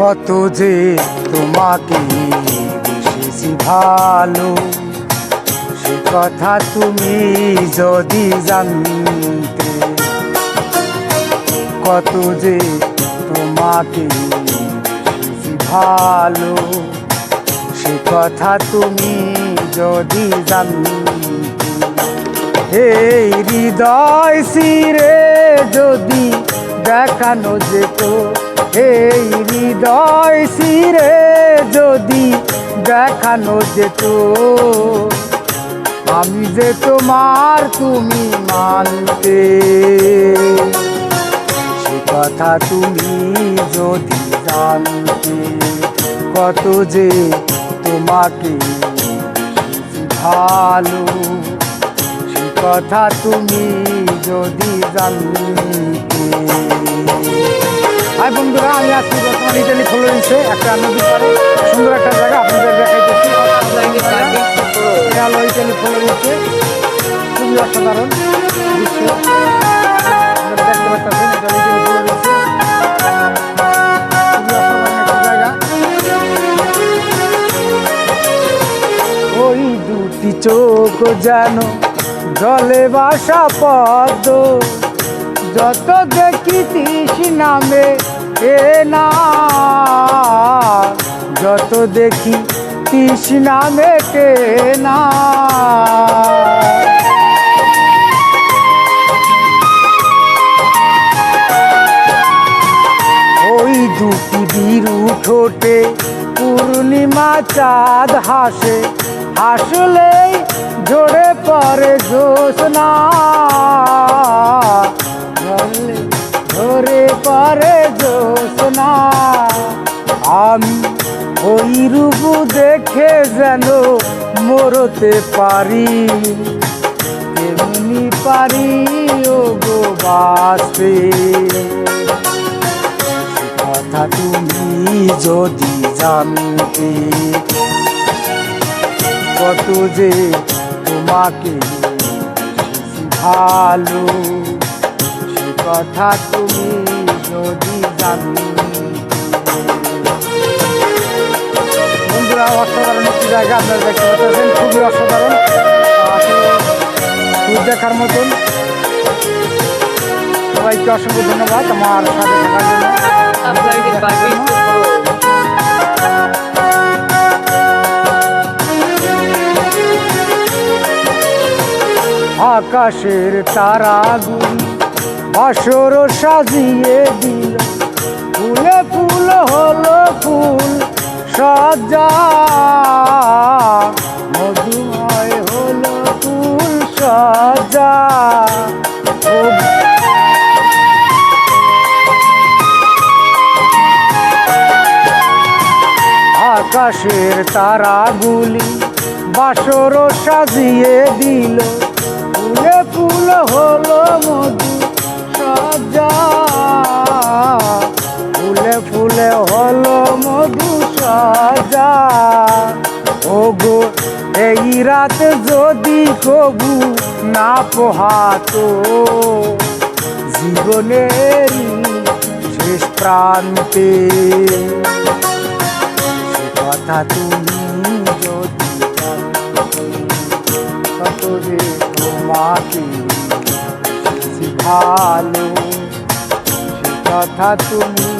কত যে তোমাকে বেশি ভালো, সে কথা তুমি যদি জানতে, কত যে তোমাকে বেশি ভালো, সে কথা তুমি যদি জানতে, এই হৃদয় সিরে যদি দেখানো যেত এই হৃদয় সিরে যদি দেখানো যেত, আমি যে তোমার তুমি মানতে। সে কথা তুমি যদি জানতে, কত যে তোমাকে ভালো। সে কথা তুমি যদি জানতে। হাই বন্ধুরা, আমি আছি বর্তমান ইটালি ফ্লোরেন্সে, একটা নদী পারে সুন্দর একটা জায়গা, আপনাদের দেখাইতেছি। এটা হলো ইটালি ফ্লোরেন্সে। খুবই অসাধারণ দৃশ্য। খুবই অসাধারণ চোখ যেন জলে বাসা পদ্ম। যত দেখি নামে এ না, যত দেখি তিস নামে কে না। ওই দুটি বিরু ঠোঁটে পূর্ণিমা চাঁদ হাসে, হাসলেই জোরে পরে জোসনা পরে জোসনা আমি ওই রূপ দেখে যেন মরতে পারি। এমনি পারি ও গো বাসে কথা তুমি যদি জানতে, কত যে তোমাকে ভালো কথা তুমি যদি জানতে বন্ধুরা অসাধারণ একটি জায়গা আপনারা দেখতে পাচ্ছেন খুবই অসাধারণ। দেখার মতন। সবাইকে অসংখ্য ধন্যবাদ আমার সাথে থাকার জন্য। আকাশের তারাগুলি বাসর সাজিয়ে দিল। ফুলে ফুল হলো ফুল সজ্জা মধুময় হলো ফুল সজ্জা ও আকাশের তারাগুলি বাসর সাজিয়ে দিল। ফুলে ফুল মধু সজ্জা ও গো এই রাত যদি কবু না পোহাতো, জীবনের শেষ প্রান্তে কথা তুমি যদি কত যে তোমাকে ভালো কথা তুমি